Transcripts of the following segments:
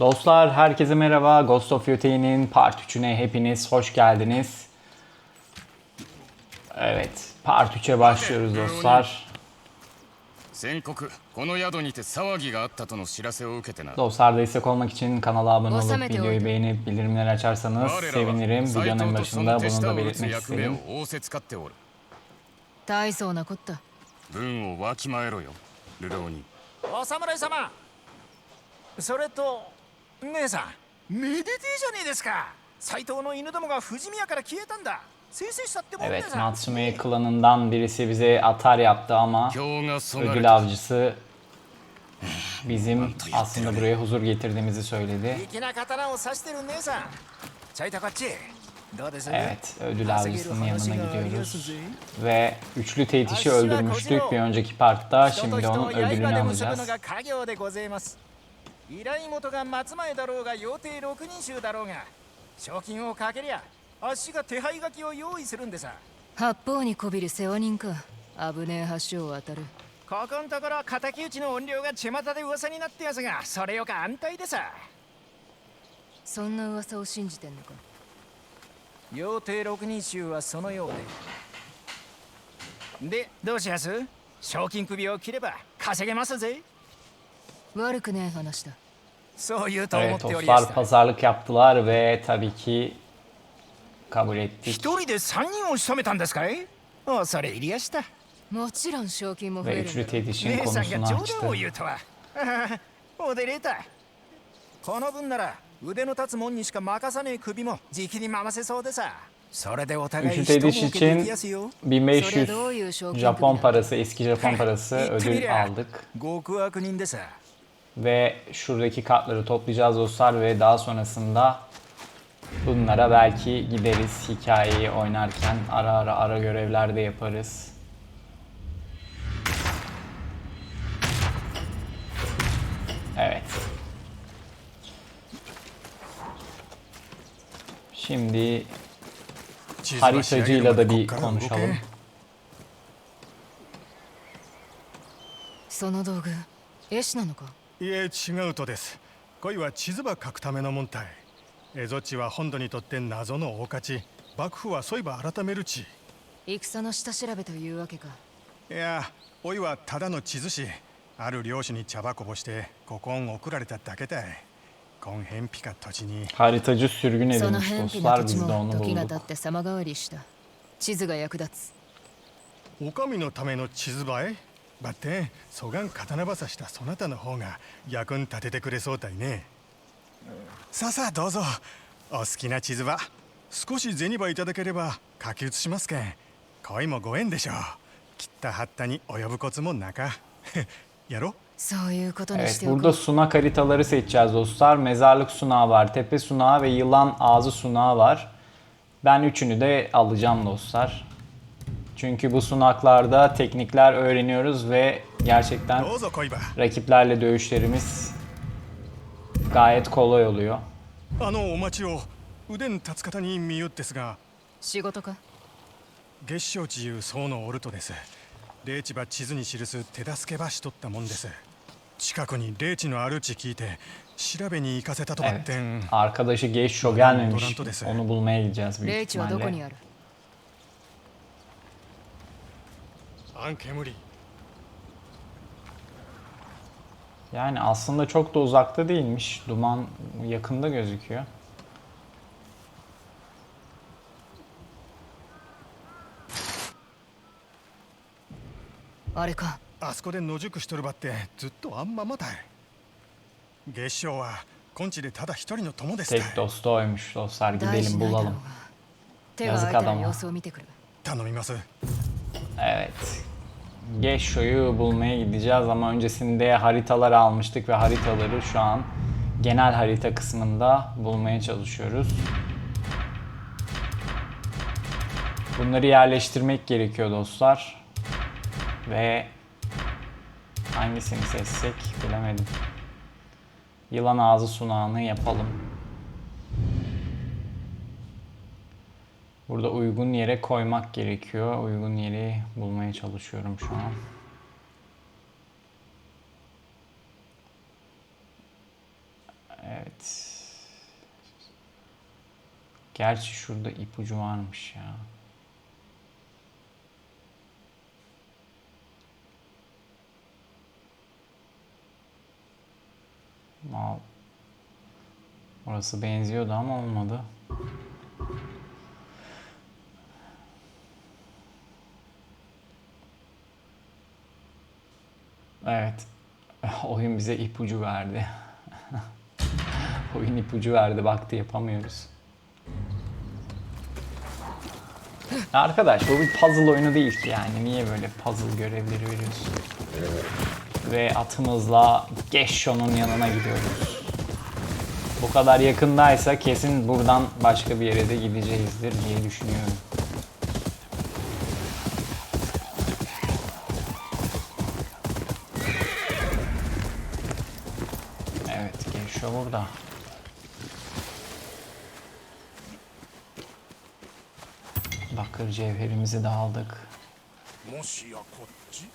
Dostlar herkese merhaba. Ghost of Yote'nin Part 3'üne hepiniz hoş geldiniz. Evet, Part 3'e başlıyoruz dostlar. 宣告この宿にて騒ぎがあったとの知らせを受けてな Dostlar destek olmak için kanala abone olup Osamete videoyu oydu. beğenip bildirimleri açarsanız 我ら sevinirim. は斎 Videonun 藤とそ başında の手 bunu 下 da を打つ belirtmek 役目を istedim. 仰せつかっておる大層なこった軍をわきまえろよ流浪人お侍様それと 姉さんめでてえじゃねえですか斎藤の犬どもが富士宮から消えたんだせいせいしたってもんで Evet, さ Natsume klanından birisi bize atar yaptı ama 今日がそがれ ödül た avcısı bizim aslında buraya huzur getirdiğimizi söyledi. 粋な刀を刺してる姉さんちょいとこっちどうです Evet, ödül 稼げる avcısının yanına 話がありや gidiyoruz. すぜ Ve üçlü teytişi öldürmüştük bir önceki partta. 人と Şimdi 人 onun を ödülünü 刃で結ぶ alacağız. 依頼元が松前だろうが要定六人衆だろうが賞金をかけりゃあっしが手配書きを用意するんでさ。八方にこびる世話人か。危ねえ橋を渡る。ここんところ敵討ちの音量が巷で噂になってやすがそれよか安泰でさ。そんな噂を信じてんのか。要定六人衆はそのようで。でどうしやす？賞金首を切れば稼げますぜ悪くねえ話だそう言うと思 Evet っておりやし dostlar た pazarlık yaptılar ve tabii ki kabul ettik. 一人で三人を仕留めたんですかい恐れ入りやしたもちろん賞金も増 Ve えるん üçlü だろ teytişin 姉さんが konusunu 冗 açtı. 談を言うとはああおでれたこの分なら腕の立つもんにしか任さねえ首もじきに回せそうでさそれでお互い Üçlü 一 teytiş 儲けで için きやすよ 1500 doğuyor şu Japon köprüden. parası, eski Japon parası 言ってみり ödül ゃ aldık. 極悪人でさ Ve şuradaki kartları toplayacağız dostlar ve daha sonrasında bunlara belki gideriz hikayeyi oynarken ara ara ara görevler de yaparız. Evet. Şimdi haritacıyla da bir konuşalım. その道具絵師なのか いえ違うとです。恋は地図ば書くための問題蝦夷地は本土にとって謎の大勝ち。幕府はそういば改めるち。戦の下調べというわけか。いやおいはただの地図師。ある領主に茶葉こぼしてここん送られただけだい。こん偏僻か土地に。Haritacı sürgün その偏僻な土地も時が経.って様変わりした。地図が役立つ。お上のための地図ばいばってそがん刀ばさしたそなたの方が役に立ててくれそうだいねさあさあどうぞお好きな地図ば少し銭ばいただければ書き写しますけん恋もご縁でしょう切ったはったに及ぶコツもなかやろそういうことにしておこ burada う sunak haritaları seçeceğiz dostlar. Mezarlık sunağı var, tepe sunağı ve yılan ağzı sunağı var. Ben üçünü de alacağım dostlar. Çünkü bu sunaklarda teknikler öğreniyoruz ve gerçekten どうぞ恋ば rakiplerle dövüşlerimiz gayet kolay oluyor. あのお待ちを腕に立つ方に見よってすが仕事か月賞地いう僧のオルトです霊地ば地図に記す手助けばしとったもんです近くに霊地のある地聞いて調べに行かせたとばっ Evet. てん Arkadaşı Geisho gelmemiş. Toronto dese. Onu bulmaya gideceğiz büyük 霊地はどこに ihtimalle. ある アンケムリ Yani aslında çok da uzakta değilmiş. Duman yakında gözüküyor. あれかあそこで野宿しとるばってずっとあんままたい月賞は今地でただ一人の友ですたい Tek dostu oymuş dostlar. 大 Gidelim 事ないだろう bulalım. が手が Yazık 空いたら adama. 様子を見てくる 頼みます Evet. Geisho'yu bulmaya gideceğiz ama öncesinde haritalar almıştık ve haritaları şu an genel harita kısmında bulmaya çalışıyoruz. Bunları yerleştirmek gerekiyor dostlar. Ve hangisini seçsek bilemedim. Yılan ağzı sunağını yapalım. Burada uygun yere koymak gerekiyor. Uygun yeri bulmaya çalışıyorum şu an. Evet. Gerçi şurada ipucu varmış ya. Mal. Orası benziyordu ama olmadı. Evet. Oyun bize ipucu verdi. Oyun ipucu verdi. Baktı yapamıyoruz. Arkadaş bu bir puzzle oyunu değil ki yani. Niye böyle puzzle görevleri veriyorsun? Ve atımızla Gesho'nun yanına gidiyoruz. Bu kadar yakındaysa kesin buradan başka bir yere de gideceğizdir diye düşünüyorum. Gesho burada. Bakır cevherimizi de aldık. もしやこっちい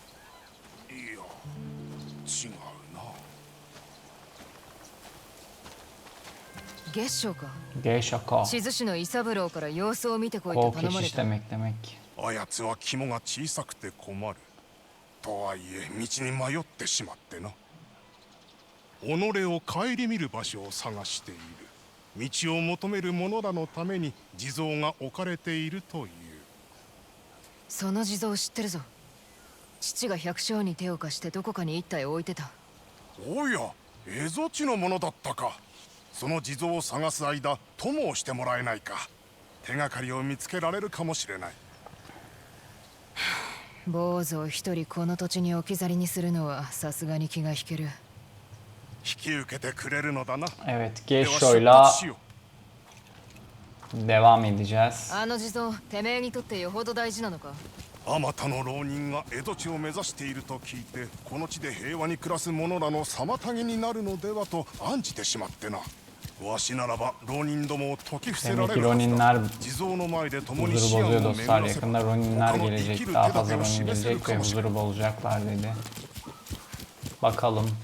や違うな月賞か Gesho ko. 静市の伊三郎から様子を見てこいと頼まれた demek demek. あやつは肝が小さくて困るとはいえ道に迷ってしまってな己を顧みる場所を探している。道を求める者らのために地蔵が置かれているという。その地蔵を知ってるぞ。父が百姓に手を貸してどこかに一体置いてた。おや蝦夷地のものだったか。その地蔵を探す間友をしてもらえないか。手がかりを見つけられるかもしれない。坊主を一人この土地に置き去りにするのはさすがに気が引ける引き受けてくれるのだな。あ、ど大事な。あまたの老人が江戸地を目指していると聞いて、この地で平和に暮らす者らの妨げになるのではと案じてしまってな。わしならば、老人どもを解伏せる。地蔵の前で共、も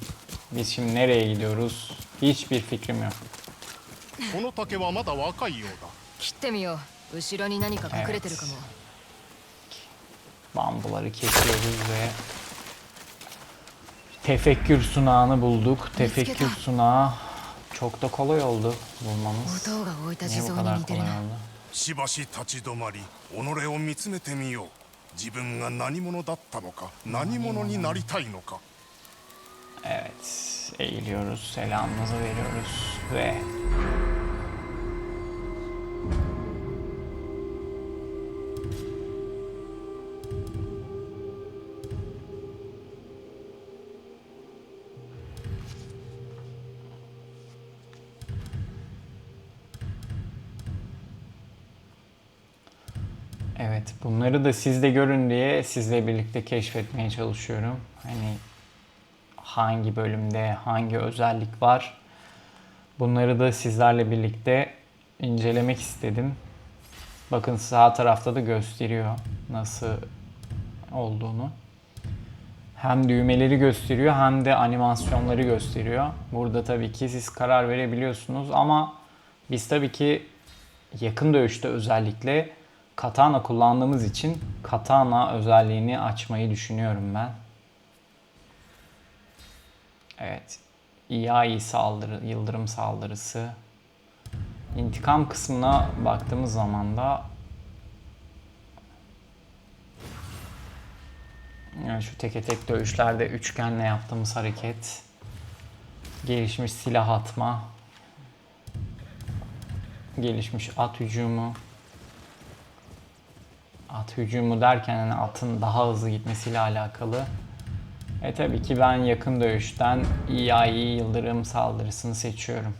し。Biz şimdi nereye gidiyoruz? Hiçbir fikrim yok. この竹はまだ若いようだ切ってみよう後ろに何か隠れてるかも、 Bambuları kesiyoruz ve tefekkür sunağını bulduk. Tefekkür sunağı çok da kolay oldu bulmamız. 音が置いた地 Niye bu 蔵に kadar 似てる kolay な oldu? しばし立ち止まり己を見つめてみよう自分が何者だったのか何者になりたいのか Evet, eğiliyoruz, selamımızı veriyoruz ve Evet, bunları da siz de görün diye sizle birlikte keşfetmeye çalışıyorum. Hani hangi bölümde hangi özellik var. Bunları da sizlerle birlikte incelemek istedim. Bakın sağ tarafta da gösteriyor nasıl olduğunu. Hem düğmeleri gösteriyor hem de animasyonları gösteriyor. Burada tabii ki siz karar verebiliyorsunuz ama biz tabii ki yakın dövüşte özellikle katana kullandığımız için katana özelliğini açmayı düşünüyorum ben. Evet. İyi saldırı, yıldırım saldırısı. İntikam kısmına baktığımız zaman da yani şu teke tek dövüşlerde üçgenle yaptığımız hareket gelişmiş silah atma gelişmiş at hücumu at hücumu derken hani atın daha hızlı gitmesiyle alakalı e tabii ki ben yakın dövüşten İAI yıldırım saldırısını seçiyorum.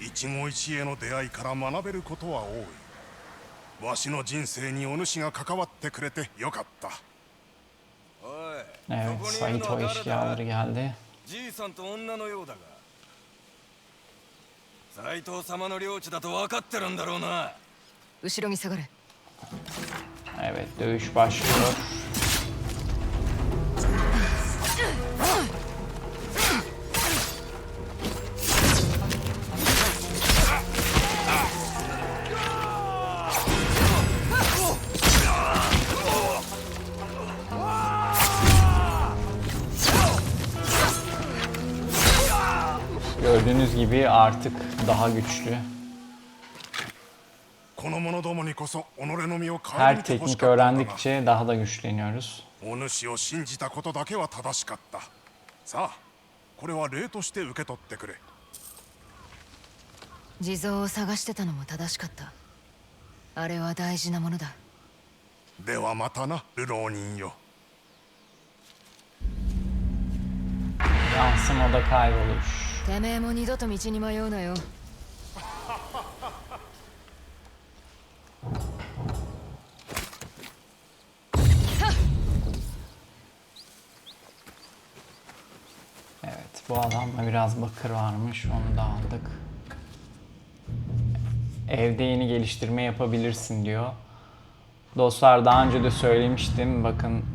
一期一会の出会いから学べることは多いわしの人生にお主が関わってくれてよかった Evet, Saito eşkıyaları geldi. じいさんと女のようだが 斎藤様の領地だと分かってるんだろうな後ろに下がれ Evet dövüş başlıyor. Gördüğünüz gibi artık daha güçlü. この者どもにこそ己の身を顧 Her みてほし teknik かったのだが öğrendikçe daha da güçleniyoruz. お主を信じたことだけは正しかったさあこれは礼として受け取ってくれ地蔵を探してたのも正しかったあれは大事なものだではまたな流浪人よ Yansım oda kayboluş. てめえも二度と道に迷うなよ Adamda biraz bakır varmış onu da aldık. Evde yeni geliştirme yapabilirsin diyor. Dostlar daha önce de söylemiştim bakın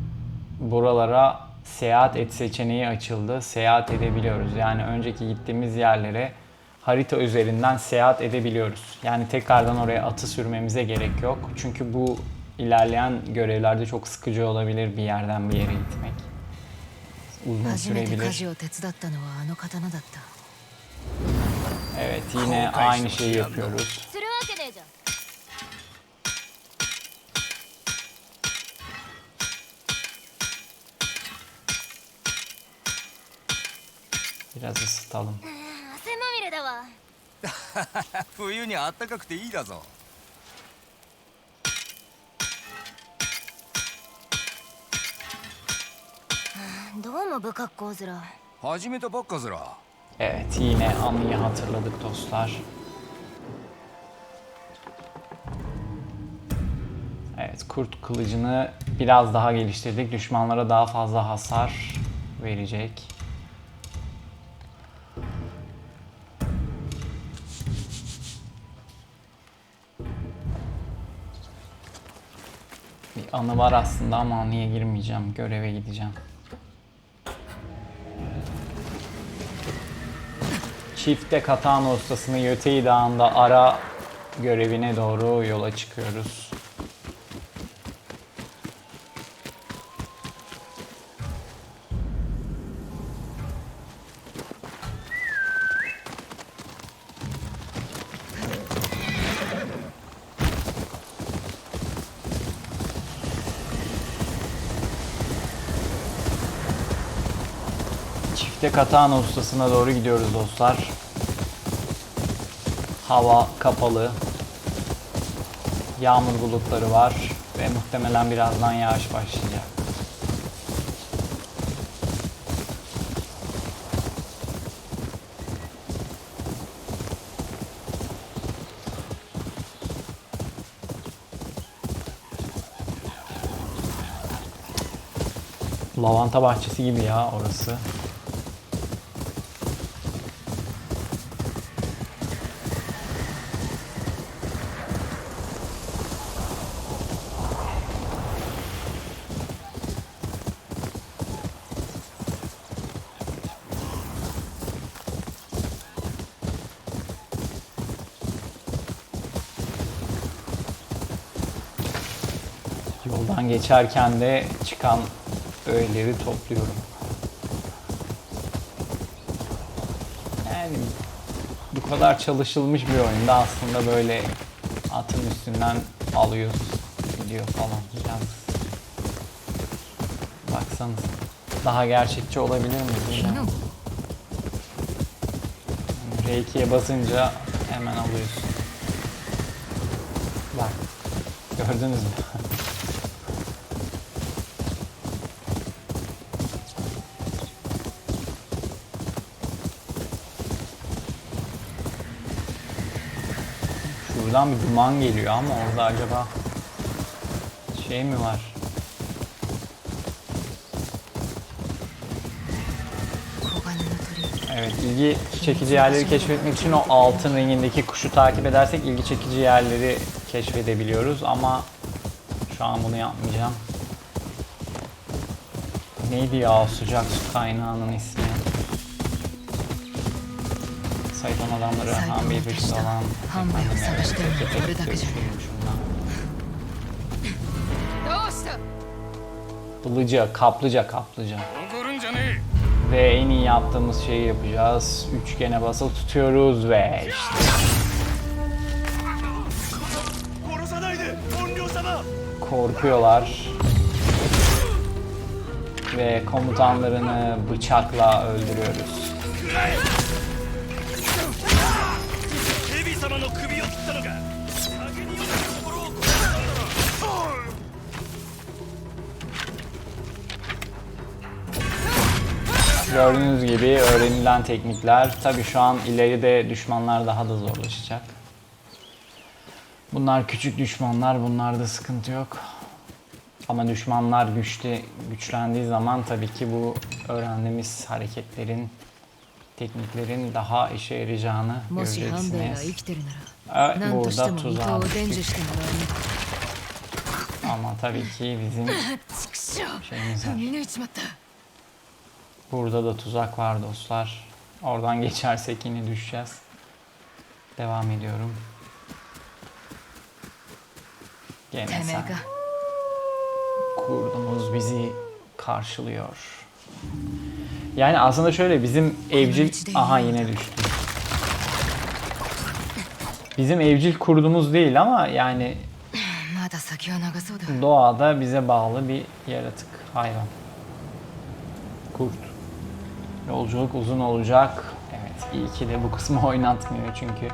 buralara seyahat et seçeneği açıldı. Seyahat edebiliyoruz. Yani önceki gittiğimiz yerlere harita üzerinden seyahat edebiliyoruz. Yani tekrardan oraya atı sürmemize gerek yok. Çünkü bu ilerleyen görevlerde çok sıkıcı olabilir bir yerden bir yere gitmek. 初めて.家事を手伝ったのはあの刀だった Evet yine aynı şeyi yapıyoruz. するわけねえじゃん Biraz ısıtalım. 汗まみれだわ冬にあったかくていいだぞどうも不格好面始めたばっかずら Evet yine anıyı hatırladık dostlar. Evet kurt kılıcını biraz daha geliştirdik. Düşmanlara daha fazla hasar verecek. Bir anı var aslında ama anıya girmeyeceğim. Göreve gideceğim. Çifte katana ustasını Yötei Dağı'nda ara görevine doğru yola çıkıyoruz. Çifte katana ustasına doğru gidiyoruz dostlar. Hava kapalı. Yağmur bulutları var ve muhtemelen birazdan yağış başlayacak. Lavanta bahçesi gibi ya orası. Yoldan geçerken de çıkan öğeleri topluyorum. Yani bu kadar çalışılmış bir oyunda aslında böyle atın üstünden alıyoruz gidiyor falan biraz. Baksanız daha gerçekçi olabilir mi? bilmiyorum. R2'ye basınca hemen alıyorsun. Bak gördünüz mü? Buradan bir duman geliyor ama orada acaba şey mi var? Evet, ilgi çekici yerleri keşfetmek için o altın rengindeki kuşu takip edersek ilgi çekici yerleri keşfedebiliyoruz ama şu an bunu yapmayacağım. Neydi ya o sıcak su kaynağının ismi? Saydam adamları Han Bey Bıçlı olan Hanbay'ın savaşlarını korudakacak. Kılıca, kaplıca, kaplıca. Ve en iyi yaptığımız şeyi yapacağız. Üçgene basılı tutuyoruz ve işte. Korkuyorlar. Ve komutanlarını bıçakla öldürüyoruz. Gördüğünüz gibi öğrenilen teknikler. Tabii şu an ileride düşmanlar daha da zorlaşacak. Bunlar küçük düşmanlar, bunlarda sıkıntı yok. Ama düşmanlar güçlü güçlendiği zaman tabii ki bu öğrendiğimiz hareketlerin, tekniklerin daha işe yarayacağını göreceksiniz. Evet, ee, burada tuzağa. Ama tabii ki bizim şeyimiz var. Burada da tuzak var dostlar. Oradan geçersek yine düşeceğiz. Devam ediyorum. Gene sen. Kurdumuz bizi karşılıyor. Yani aslında şöyle bizim evcil... Aha yine düştü. Bizim evcil kurdumuz değil ama yani doğada bize bağlı bir yaratık, hayvan. Kurt. Yolculuk uzun olacak. Evet, iyi ki de bu kısmı oynatmıyor çünkü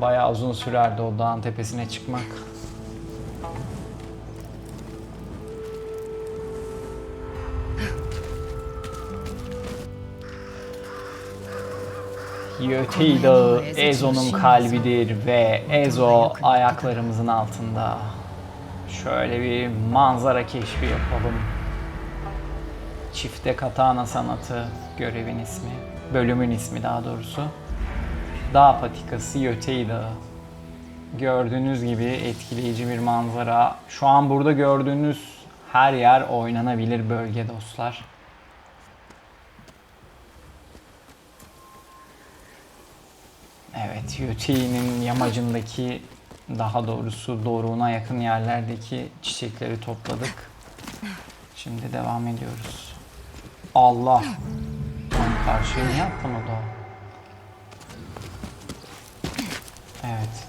bayağı uzun sürerdi o dağın tepesine çıkmak. Yötei Dağı Ezo'nun kalbidir ve Ezo ayaklarımızın altında. Şöyle bir manzara keşfi yapalım. Çifte katana sanatı görevin ismi. Bölümün ismi daha doğrusu. Dağ patikası Yötei Dağı. Gördüğünüz gibi etkileyici bir manzara. Şu an burada gördüğünüz her yer oynanabilir bölge dostlar. Evet, Yötei'nin yamacındaki daha doğrusu doruğuna yakın yerlerdeki çiçekleri topladık. Şimdi devam ediyoruz. Allah! Lan karşıya ne yaptın o da? Evet.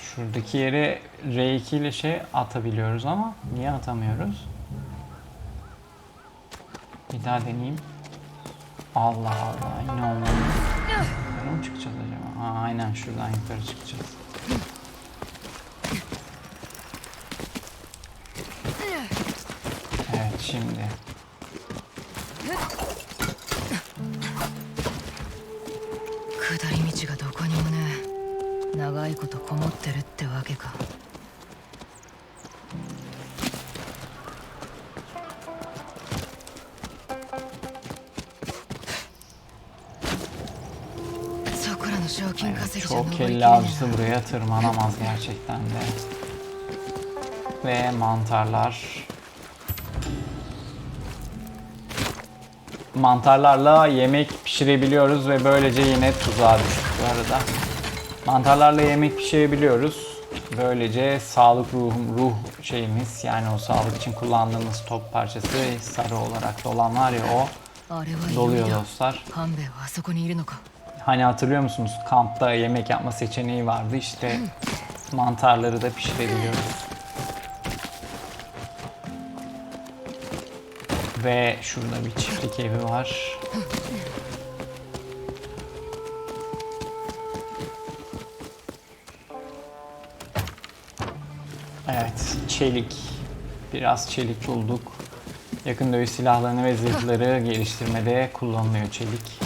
Şuradaki yere R2 ile şey atabiliyoruz ama niye atamıyoruz? Bir daha deneyeyim. Allah Allah yine olmadı. Yukarı mı çıkacağız acaba? Ha, aynen şuradan yukarı çıkacağız. Evet şimdi. いことこもってるってわけかそこらの賞金 Evet, 稼ぎじゃ登 çok りきれ kelle ね avcısı buraya tırmanamaz gerçekten de. Ve mantarlar. Mantarlarla yemek pişirebiliyoruz ve böylece yine tuzağa düştük bu arada. Mantarlarla yemek pişirebiliyoruz. Böylece sağlık ruhum, ruh şeyimiz yani o sağlık için kullandığımız top parçası sarı olarak dolan var ya o doluyor dostlar. Hani hatırlıyor musunuz kampta yemek yapma seçeneği vardı işte mantarları da pişirebiliyoruz. Ve şurada bir çiftlik evi var. Evet, çelik. Biraz çelik bulduk. Yakın dövüş silahlarını ve zırhları geliştirmede kullanılıyor çelik.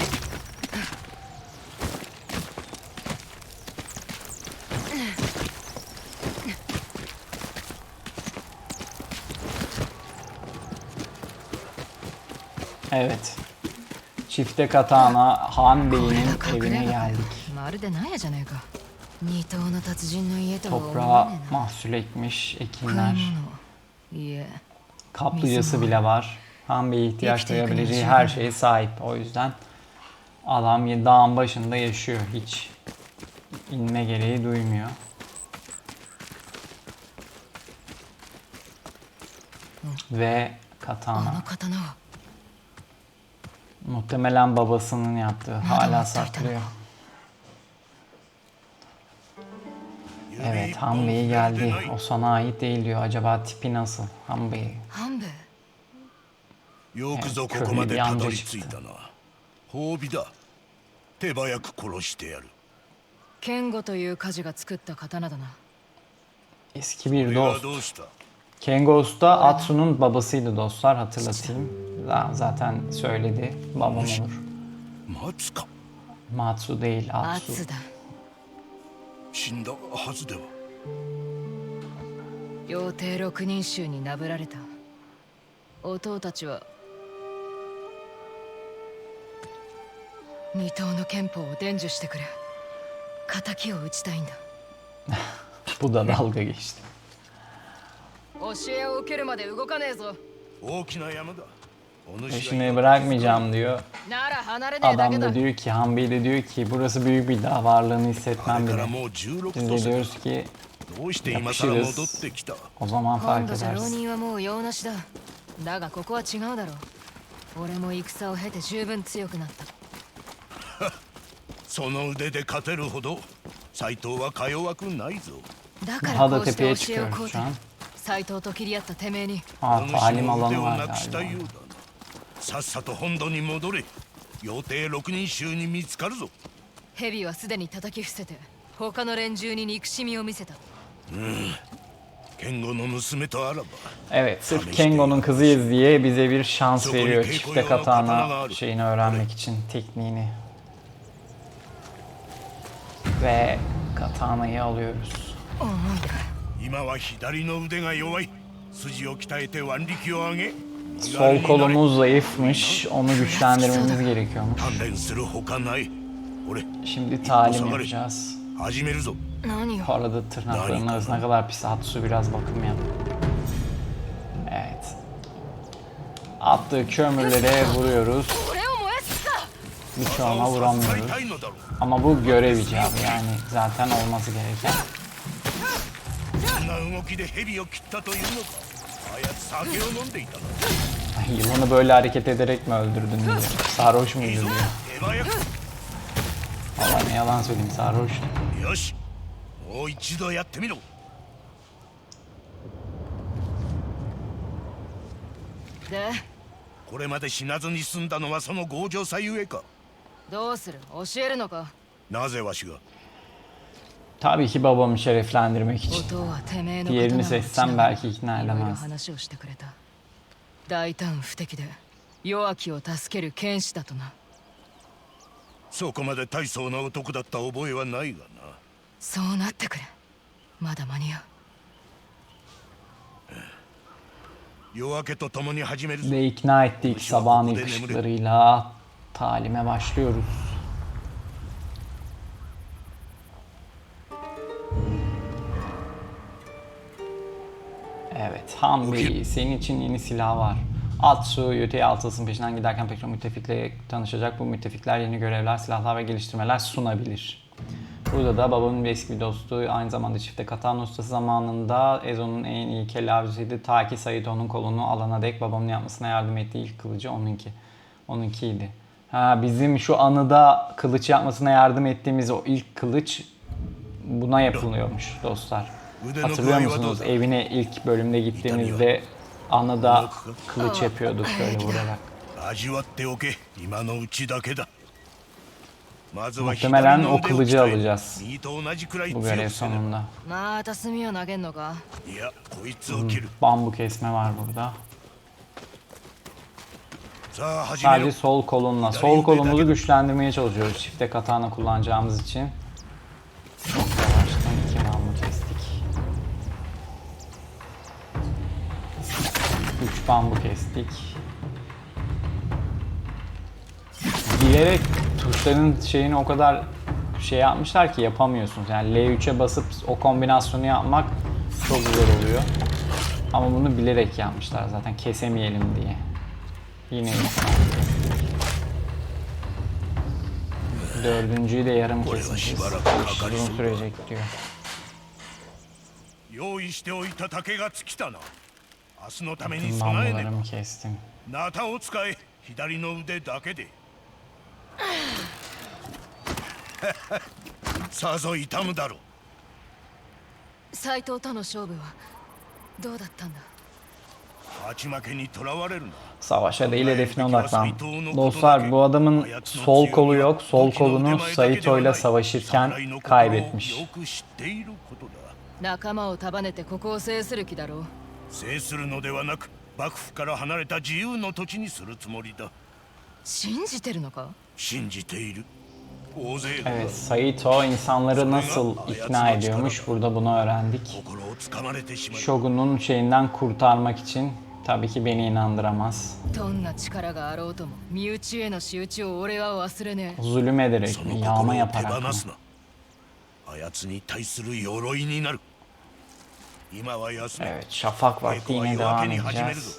Evet. Çifte katana Han Bey'in evine geldik. Toprağa mahsul ekmiş ekinler. Kaplıcası bile var. Han Bey'e ihtiyaç duyabileceği her şeye sahip. O yüzden adam dağın başında yaşıyor. Hiç inme gereği duymuyor. Ve katana. Muhtemelen babasının yaptığı. Hala saklıyor. Evet Han Bey geldi. O sana ait değil diyor. Acaba tipi nasıl? Han Bey. 半兵衛よくぞえここまでたどり首に着いたな褒美だ手早く殺してやる剣吾という火事が作った刀だな Eski bir 俺は dost. どうした Kengo Usta Atsu'nun babasıydı dostlar hatırlatayım. Za- Zaten söyledi babam olur. 松か Matsu değil Atsu. 圧だ 死んだはずでは。妖帝六人衆になぶられた。弟たちは二等の憲法を伝授してくれ。敵を討ちたいんだ。Bu da dalga geçti. 教えを受けるまで動かねえぞ。大きな山だ Peşini bırakmayacağım diyor. なら離れねえだけ Adam だ da diyor ki Han Bey de diyor ki burası büyük bir dağ varlığını あ hissetmem れから bile. もう16 Biz と de する diyoruz ki どうして今さら戻ってきた o zaman 今 fark 度じゃ浪 edersin. 人はもう用なしだだがここは違うだろう俺も戦を経て十分強くなったその腕で勝てるほど斎藤はか弱くないぞだから Daha da こうして教 tepeye えを çıkıyoruz こうて şu an. 斎藤と切り合ったてめえに Ha お主 talim の腕 alanı を var なくしたよ galiba. うだな さっさと本土に戻れ妖帝六人衆に見つかるぞヘビはすでに叩き伏せて他の連中に憎しみを見せた剣吾の娘とあらば Evet sırf Kengo'nun kızıyız diye bize bir şans veriyor çifte katana şeyini öğrenmek için tekniğini. Ve katanayı alıyoruz. 今は左の腕が弱い筋を鍛えて腕力を上げ Sol kolumuz zayıfmış. Onu güçlendirmemiz gerekiyormuş. Şimdi talim yapacağız. Bu arada tırnaklarının arasına kadar pis Hatsu biraz bakım bakılmayalım. Evet. Attığı kömürlere vuruyoruz. Birçoğuna vuramıyoruz. Ama bu görev icabı yani zaten olması gereken. そんな動きで蛇を切ったというのかあやつ酒を飲んでいたな Ay, Yılanı böyle hareket ederek mi öldürdün diyor. Sarhoş muydu いいぞ diyor. 手早く Valla ne yalan söyleyeyim sarhoş. よしもう一度やってみろ でこれまで死なずに済んだのはその強情さゆえかどうする教えるのかなぜわしが Tabii ki babamı şereflendirmek için. Diğerini seçsem belki ikna となそこまで大層な男だった覚えはないがなそうなってくれまだ間に合う夜明けと共に始めるぜ行きないって行きサバーの行くしとりらタリメバシュリオル Evet, Han Bey, senin için yeni silah var. Atsu, Yötei Altılsın peşinden giderken pek çok müttefikle tanışacak. Bu müttefikler yeni görevler, silahlar ve geliştirmeler sunabilir. Burada da babamın bir eski bir dostu, aynı zamanda çifte katana ustası zamanında Ezo'nun en iyi kelle avcısıydı. Ta ki Saito'nun kolunu alana dek babamın yapmasına yardım ettiği ilk kılıcı onunki. Onunkiydi. Ha, bizim şu anıda kılıç yapmasına yardım ettiğimiz o ilk kılıç buna yapılıyormuş dostlar. Hatırlıyor musunuz? Evine ilk bölümde gittiğimizde ana da kılıç yapıyordu şöyle vurarak. Muhtemelen o kılıcı alacağız. Bu görev sonunda. Hmm, bambu kesme var burada. Sadece sol kolunla. Sol kolumuzu güçlendirmeye çalışıyoruz. Çifte katana kullanacağımız için. bambu kestik. Bilerek tuşların şeyini o kadar şey yapmışlar ki yapamıyorsunuz. Yani L3'e basıp o kombinasyonu yapmak çok zor oluyor. Ama bunu bilerek yapmışlar zaten kesemeyelim diye. Yine insan. Dördüncüyü de yarım kesmişiz. Uzun sürecek diyor. 用意しておいた竹が尽きたな 明日のために備えねば.ナタを使え左の腕だけでさぞ痛むだろう斎藤との勝負はどうだったんだ勝ち負けにとらわれるな Savaşa değil hedefine odaklan. Dostlar bu adamın sol kolu yok. Sol kolunu Saito ile savaşırken kaybetmiş. よく知っているこ制するのではなく幕府から離れた自由の土地にするつもりだ信じてるのか信じている Evet, Saito insanları nasıl ikna ediyormuş burada bunu öğrendik. Shogun'un şeyinden kurtarmak için tabii ki beni inandıramaz. Zulüm ederek, yağma yaparak mı? Evet şafak vakti yine devam edeceğiz.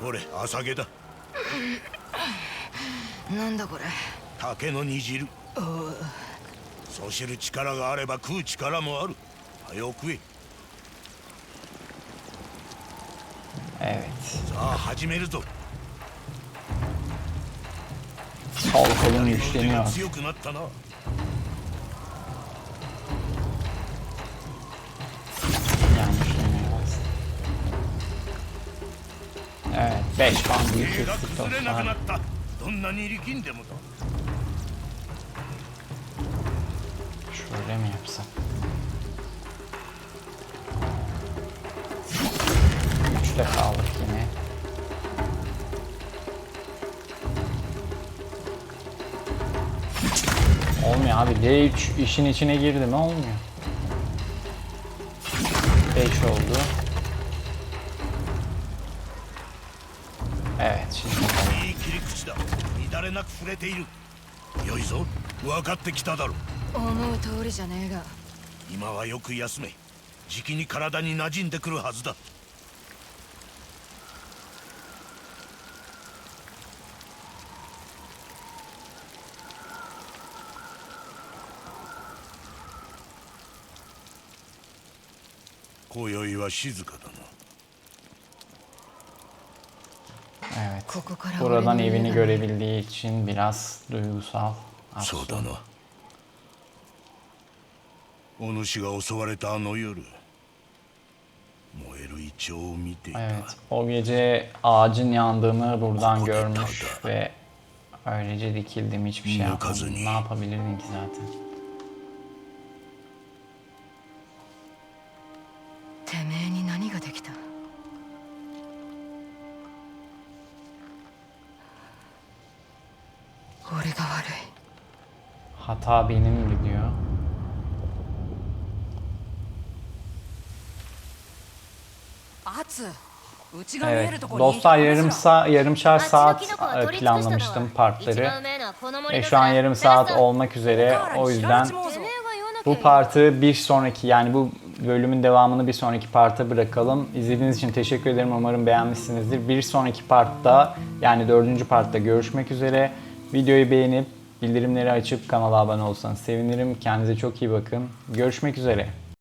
ほれ朝毛だ。なんだこれ？竹の煮汁。そう知る力があれば食う力もある。早く食え Evet. さあ始めるぞ Yanlış düğmeye bastım. Evet 5 bandı 手が kestik 崩れなくな dostlar. ったどんなに力んでもだ Şöyle mi yapsam? Üçte kaldık Olmuyor abi. D3 işin içine girdi mi olmuyor. 5 oldu. Evet şimdi bakalım. 今はよく休めじきに体に馴染んでくるはずだ今宵は静かだな Evet. ここから Buradan 俺の evini 家だ görebildiği için biraz duygusal. そうだなお主が襲われたあの夜燃えるイチョウを見ていた、 Evet. O gece ağacın yandığını buradan görmüş ve öylece dikildim hiçbir şey yapmadım. Ne yapabilirdin ki zaten? Hata benim mi diyor. Evet. Dostlar yarım sa yarımşar saat e, planlamıştım partları. E, şu an yarım saat olmak üzere. O yüzden bu partı bir sonraki yani bu bölümün devamını bir sonraki parta bırakalım. İzlediğiniz için teşekkür ederim. Umarım beğenmişsinizdir. Bir sonraki partta yani dördüncü partta görüşmek üzere. Videoyu beğenip bildirimleri açıp kanala abone olsanız sevinirim. Kendinize çok iyi bakın. Görüşmek üzere.